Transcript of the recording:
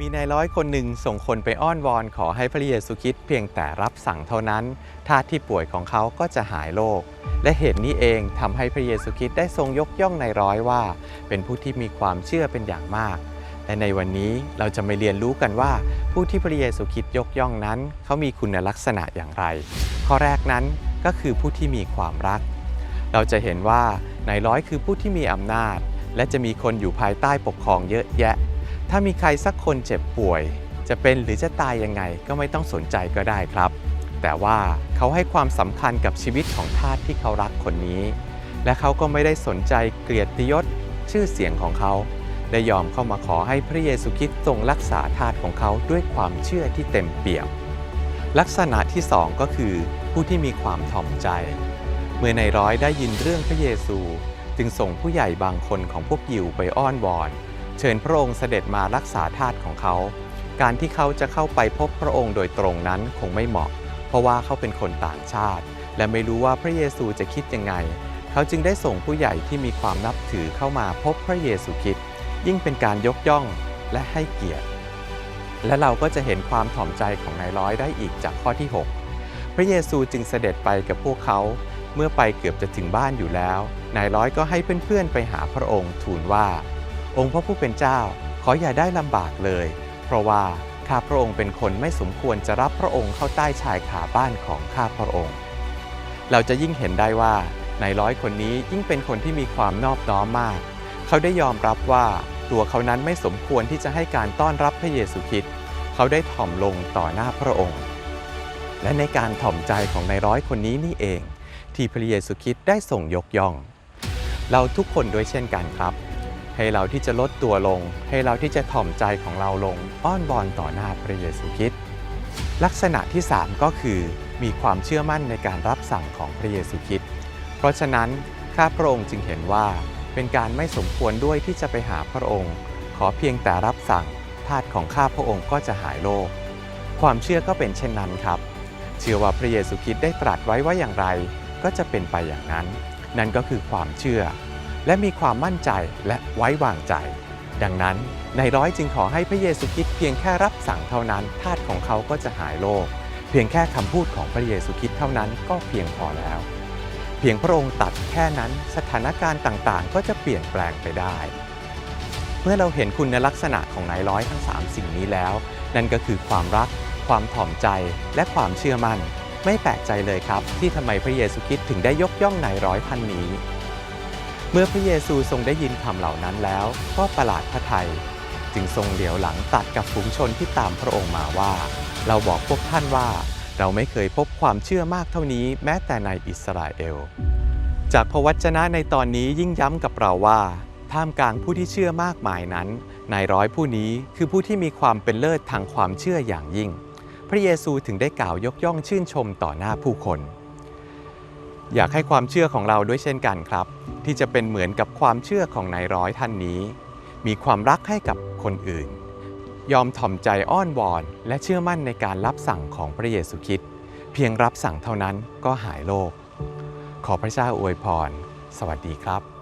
มีนายร้อยคนหนึ่งส่งคนไปอ้อนวอนขอให้พระเยซูคริสต์เพียงแต่รับสั่งเท่านั้นทาสที่ป่วยของเขาก็จะหายโรคและเหตุนี้เองทำให้พระเยซูคริสต์ได้ทรงยกย่องนายร้อยว่า เป็นผู้ที่มีความเชื่อเป็นอย่างมาก และในวันนี้เราจะมาเรียนรู้กันว่า ผู้ที่พระเยซูคริสต์ยกย่องนั้น เขามีคุณลักษณะอย่างไร ข้อแรกนั้นก็คือผู้ที่มีความรัก เราจะเห็นว่านายร้อยคือผู้ที่มีอำนาจ และจะมีคนอยู่ภายใต้ปกครองเยอะแยะ ถ้ามีใครสักคนเจ็บป่วย จะเป็นหรือจะตายยังไงก็ไม่ต้องสนใจก็ได้ครับ แต่ว่าเขาให้ความสำคัญกับชีวิตของทาสที่เขารักคนนี้ และเขาก็ไม่ได้สนใจเกียรติยศชื่อเสียงของเขาได้ยอมเข้ามาขอให้พระเยซูคริสต์ทรงรักษาทาสของเขาด้วยความเชื่อที่เต็มเปี่ยม ลักษณะที่สองก็คือผู้ที่มีความถ่อมใจ เมื่อในร้อยได้ยินเรื่องพระเยซู จึงส่งผู้ใหญ่บางคนของพวกยิวไปอ้อนวอน เชิญพระองค์เสด็จมารักษาทาสของเขา การที่เขาจะเข้าไปพบพระองค์โดยตรงนั้นคงไม่เหมาะ เพราะว่าเขาเป็นคนต่างชาติ และไม่รู้ว่าพระเยซูจะคิดยังไง เขาจึงได้ส่งผู้ใหญ่ที่มีความนับถือเข้ามาพบพระเยซูคริสต์ยิ่งเป็นการยกย่องและให้เกียรติ และเราก็จะเห็นความถ่อมใจของนายร้อยได้อีกจากข้อที่ 6 พระเยซูจึงเสด็จไปกับพวกเขา เมื่อไปเกือบจะถึงบ้านอยู่แล้ว นายร้อยก็ให้เพื่อนๆไปหาพระองค์ทูลว่า องค์พระผู้เป็นเจ้า ขออย่าได้ลำบากเลย เพราะว่าข้าพระองค์เป็นคนไม่สมควรจะรับพระองค์เข้าใต้ชายขาบ้านของข้าพระองค์ เราจะยิ่งเห็นได้ว่านายร้อยคนนี้ยิ่งเป็นคนที่มีความนอบน้อมมาก เขาได้ยอมรับว่าตัวเขานั้นไม่สมควรที่จะให้การต้อนรับพระเยซูคริสต์เขาได้ถ่อมลงต่อหน้าพระองค์ และในการถ่อมใจของนายร้อยคนนี้นี่เอง ที่พระเยซูคริสต์ได้ส่งยกย่อง เราทุกคนด้วยเช่นกันครับ ให้เราที่จะลดตัวลง ให้เราที่จะถ่อมใจของเราลงอ้อนวอนต่อหน้าพระเยซูคริสต์ลักษณะที่ 3 ก็คือ มีความเชื่อมั่นในการรับสั่งของพระเยซูคริสต์เพราะฉะนั้นข้าพระองค์จึงเห็นว่าเป็นการไม่สมควรด้วยที่จะไปหาพระองค์ ขอเพียงแต่รับสั่งทาสของข้าพระองค์ก็จะหายโรคความเชื่อก็เป็นเช่นนั้นครับ เชื่อว่าพระเยซูคริสต์ได้ตรัสไว้ว่าอย่างไร ก็จะเป็นไปอย่างนั้น นั่นก็คือความเชื่อ และมีความมั่นใจและไว้วางใจ ดังนั้นนายร้อยจึงขอให้พระเยซูคริสต์เพียงแค่รับสั่งเท่านั้นทาสของเขาก็จะหายโรคเพียงแค่คำพูดของพระเยซูคริสต์เท่านั้นก็เพียงพอแล้ว เพียงพระองค์ตัดแค่นั้นสถานการณ์ต่างๆ ก็จะเปลี่ยนแปลงไปได้ เมื่อเราเห็นคุณในลักษณะของนายร้อยทั้ง 3 สิ่งนี้แล้ว นั่นก็คือความรัก ความถ่อมใจและความเชื่อมั่น ไม่แปลกใจเลยครับ ที่ทำไมพระเยซูคริสต์ถึงได้ยกย่องนายร้อยท่านนี้ เมื่อพระเยซูทรงได้ยินคำเหล่านั้นแล้ว ก็ประหลาดพระทัยจึงทรงเหลียวหลังตัดกับฝูงชนที่ตามพระองค์มาว่า เราบอกพวกท่านว่า เราไม่เคยพบความเชื่อมากเท่านี้แม้แต่ในอิสราเอล จากพระวจนะในตอนนี้ยิ่งย้ำกับเราว่า ท่ามกลางผู้ที่เชื่อมากมายนั้น นายร้อยผู้นี้คือผู้ที่มีความเป็นเลิศทางความเชื่ออย่างยิ่ง พระเยซูถึงได้กล่าวยกย่องชื่นชมต่อหน้าผู้คน อยากให้ความเชื่อของเราด้วยเช่นกันครับ ที่จะเป็นเหมือนกับความเชื่อของนายร้อยท่านนี้ มีความรักให้กับคนอื่น ยอมถ่อมใจอ้อนวอน และเชื่อมั่นในการรับสั่งของพระเยซูคริสต์เพียงรับสั่งเท่านั้นก็หายโรคขอพระเจ้าอวยพร สวัสดีครับ